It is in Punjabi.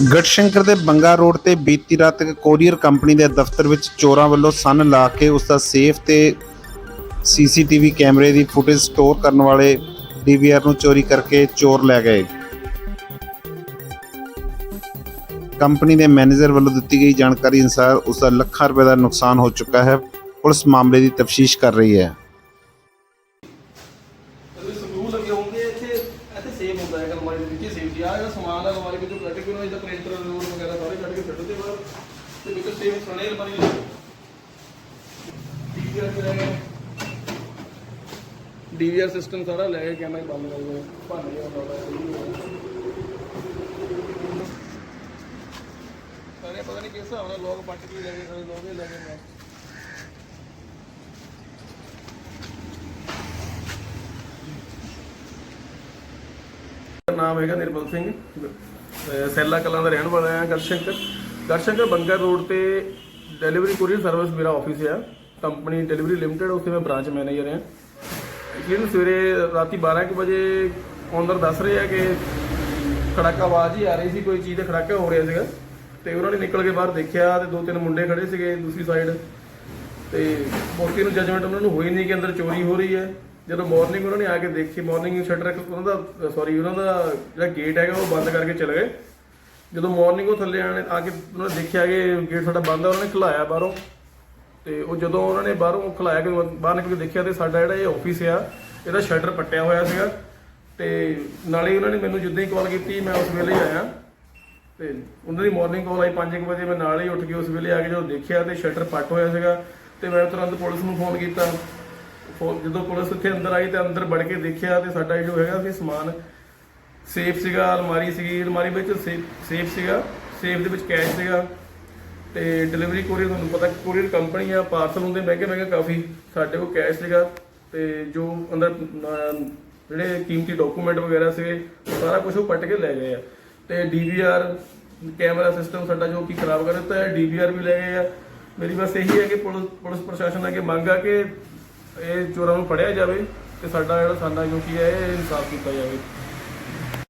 ਗੜਸ਼ੰਕਰ ਦੇ ਬੰਗਾ ਰੋਡ ਤੇ ਬੀਤੀ ਰਾਤ ਇੱਕ ਕੋਰੀਅਰ ਕੰਪਨੀ ਦੇ ਦਫ਼ਤਰ ਵਿੱਚ ਚੋਰਾਂ ਵੱਲੋਂ ਸੰਨ ਲਾ ਕੇ ਉਸ ਦਾ ਸੇਫ ਤੇ ਸੀਸੀਟੀਵੀ ਕੈਮਰੇ ਦੀ ਫੁਟੇਜ ਸਟੋਰ ਕਰਨ ਵਾਲੇ ਡੀਵੀਆਰ ਨੂੰ ਚੋਰੀ ਕਰਕੇ ਚੋਰ ਲੈ ਗਏ। ਕੰਪਨੀ ਦੇ ਮੈਨੇਜਰ ਵੱਲੋਂ ਦਿੱਤੀ ਗਈ ਜਾਣਕਾਰੀ ਅਨੁਸਾਰ ਉਸ ਦਾ ਲੱਖਾਂ ਰੁਪਏ ਦਾ ਨੁਕਸਾਨ ਹੋ ਚੁੱਕਾ ਹੈ। ਪੁਲਿਸ ਮਾਮਲੇ ਦੀ ਤਫਤੀਸ਼ ਕਰ ਰਹੀ ਹੈ। ਅਲਮਾਰੀ ਦੇ ਵਿੱਚ ਹੀ ਸੇਵ ਜੀ ਆ ਜਿਹੜਾ ਸਮਾਨ ਹੈ ਅਲਮਾਰੀ ਵਿੱਚੋਂ ਕੱਢ ਕੇ ਉਹਨਾਂ ਦਾ ਪ੍ਰਿੰਟਰ ਰੂਲ ਵਗੈਰਾ ਸਾਰੇ ਕੱਢ ਕੇ ਛੱਡ ਦੇ ਬਾਹਰ। ਤੇ ਵਿੱਚ ਸੇਵ ਸਣੇ ਅਲਮਾਰੀ ਦੇ ਡੀਵੀਆਰ ਤੇ ਲੈ ਗਏ। ਡੀਵੀਆਰ ਸਿਸਟਮ ਸਾਰਾ ਲੈ ਕੇ ਕੈਮਰਾ ਬੰਦ ਕਰ ਦੋ ਭੰਨ ਗਿਆ। ਸਾਡਾ ਸਾਰੇ ਪਤਾ ਨਹੀਂ ਕਿਸ ਹਿਸਾਬ ਨਾਲ ਲੋਕ ਪੱਟ ਕੇ ਲੈ ਗਏ, ਸਾਰੇ ਲੋਕ ਹੀ ਲੈ ਗਏ। ਮੈਂ ਨਾਮ ਹੈਗਾ ਨਿਰਮਲ ਸਿੰਘ। ਸੈਲਾ ਕਲਾਂ ਦਾ ਰਹਿਣ ਵਾਲਾ ਹਾਂ ਗਰਸ਼ੰਕਰ ਗਰਸ਼ੰਕਰ ਬੰਗਰ ਰੋਡ ਤੇ ਡਿਲੀਵਰੀ ਕੋਰੀਅਰ ਸਰਵਿਸ ਮੇਰਾ ਆਫਿਸ ਹੈ ਕੰਪਨੀ ਡਿਲੀਵਰੀ ਲਿਮਟਿਡ ਉੱਥੇ ਮੈਂ ਬ੍ਰਾਂਚ ਮੈਨੇਜਰ ਹਾਂ। ਐਕਚੁਅਲੀ ਸਵੇਰੇ ਰਾਤੀ 12 ਕੁ ਵਜੇ ਓਨਰ ਦੱਸ ਰਹੇ ਆ ਕਿ ਖੜਾਕਾ ਆਵਾਜ਼ ਹੀ ਆ ਰਹੀ ਸੀ, ਕੋਈ ਚੀਜ਼ ਦਾ ਖੜਾਕਾ ਹੋ ਰਿਹਾ ਸੀਗਾ। ਤੇ ਉਹਨਾਂ ਨੇ ਨਿਕਲ ਕੇ ਬਾਹਰ ਦੇਖਿਆ ਤੇ ਦੋ ਤਿੰਨ ਮੁੰਡੇ ਖੜੇ ਸੀਗੇ ਦੂਸਰੀ ਸਾਈਡ ਤੇ ਮੌਕੇ ਨੂੰ ਜਜਮੈਂਟ ਉਹਨਾਂ ਨੂੰ ਹੋਈ ਨਹੀਂ ਕਿ ਅੰਦਰ ਚੋਰੀ ਹੋ ਰਹੀ ਹੈ। ਜਦੋਂ ਮਾਰਨਿੰਗ ਉਹਨਾਂ ਨੇ ਆ ਕੇ ਦੇਖੀ ਮਾਰਨਿੰਗ ਸ਼ਟਰ ਉਹਨਾਂ ਦਾ ਸੌਰੀ ਉਹਨਾਂ ਦਾ ਜਿਹੜਾ ਗੇਟ ਹੈਗਾ ਉਹ ਬੰਦ ਕਰਕੇ ਚਲੇ ਗਏ। ਜਦੋਂ ਮਾਰਨਿੰਗ ਉਹ ਥੱਲੇ ਆਣੇ, ਆ ਕੇ ਉਹਨਾਂ ਨੇ ਦੇਖਿਆ ਕਿ ਗੇਟ ਸਾਡਾ ਬੰਦ ਆ, ਉਹਨਾਂ ਨੇ ਖਲਾਇਆ ਬਾਹਰੋਂ। ਤੇ ਉਹ ਜਦੋਂ ਉਹਨਾਂ ਨੇ ਬਾਹਰੋਂ ਖਲਾਇਆ ਕਿ ਬਾਹਰ ਨਿਕਲ ਕੇ ਦੇਖਿਆ ਤੇ ਸਾਡਾ ਜਿਹੜਾ ਇਹ ਆਫਿਸ ਆ, ਇਹਦਾ ਸ਼ਟਰ ਪੱਟਿਆ ਹੋਇਆ ਸੀਗਾ। ਤੇ ਨਾਲੇ ਉਹਨਾਂ ਨੇ ਮੈਨੂੰ ਜਿੱਦਾਂ ਹੀ ਕਾਲ ਕੀਤੀ, ਮੈਂ ਉਸ ਵੇਲੇ ਆਇਆ। ਤੇ ਉਹਨਾਂ ਦੀ ਮਾਰਨਿੰਗ ਕਾਲ ਆਈ 5 ਵਜੇ, ਮੈਂ ਨਾਲ ਹੀ ਉੱਠ ਕੇ ਉਸ ਵੇਲੇ ਆ ਕੇ ਜਦੋਂ ਦੇਖਿਆ ਤੇ ਸ਼ਟਰ ਪੱਟ ਹੋਇਆ ਸੀਗਾ। ਤੇ ਮੈਂ ਤੁਰੰਤ ਪੁਲਿਸ ਨੂੰ ਫੋਨ ਕੀਤਾ। ਫੋ- ਜਦੋਂ ਪੁਲਿਸ ਉੱਥੇ ਅੰਦਰ ਆਈ ਤੇ ਅੰਦਰ ਵੜ ਕੇ ਦੇਖਿਆ ਤੇ ਸਾਡਾ ਜੋ ਹੈਗਾ ਸੀ ਸਮਾਨ ਸੇਫ ਸੀਗਾ ਅਲਮਾਰੀ ਸੀਗੀ ਅਲਮਾਰੀ ਵਿੱਚ ਸੇਫ ਸੇਫ ਸੀਗਾ ਸੇਫ ਦੇ ਵਿੱਚ ਕੈਸ਼ ਸੀਗਾ ਤੇ ਡਿਲੀਵਰੀ ਕੋਰੀਅਰ ਤੁਹਾਨੂੰ ਪਤਾ ਕੋਰੀਅਰ ਕੰਪਨੀ ਆ ਪਾਰਸਲ ਹੁੰਦੇ ਮਹਿੰਗੇ ਮਹਿੰਗੇ ਕਾਫੀ ਸਾਡੇ ਕੋਲ ਕੈਸ਼ ਸੀਗਾ ਤੇ ਜੋ ਅੰਦਰ ਅਮ, ਜਿਹੜੇ ਕੀਮਤੀ ਡਾਕੂਮੈਂਟ ਵਗੈਰਾ ਸੀਗੇ ਉਹ ਸਾਰਾ ਕੁਝ ਉਹ ਪੱਟ ਕੇ ਲੈ ਗਏ ਆ। ਤੇ ਡੀਵੀਆਰ ਕੈਮਰਾ ਸਿਸਟਮ ਸਾਡਾ ਜੋ ਕਿ ਖਰਾਬ ਕਰ ਦਿੱਤਾ ਹੈ ਡੀਵੀਆਰ ਵੀ ਲੈ ਗਏ ਆ। ਮੇਰੀ ਬਸ ਇਹੀ ਹੈ ਕਿ ਪੁਲਿਸ ਪੁਲਿਸ ਪ੍ਰਸ਼ਾਸਨ ਅੱਗੇ ਮੰਗ ਆ ਕਿ ਇਹ ਚੋਰਾਂ ਨੂੰ ਫੜਿਆ ਜਾਵੇ ਤੇ ਸਾਡਾ ਜਿਹੜਾ ਸਾਨਾ ਜੋ ਕੀ ਹੈ, ਇਹ ਇਨਸਾਫ ਕੀਤਾ ਜਾਵੇ।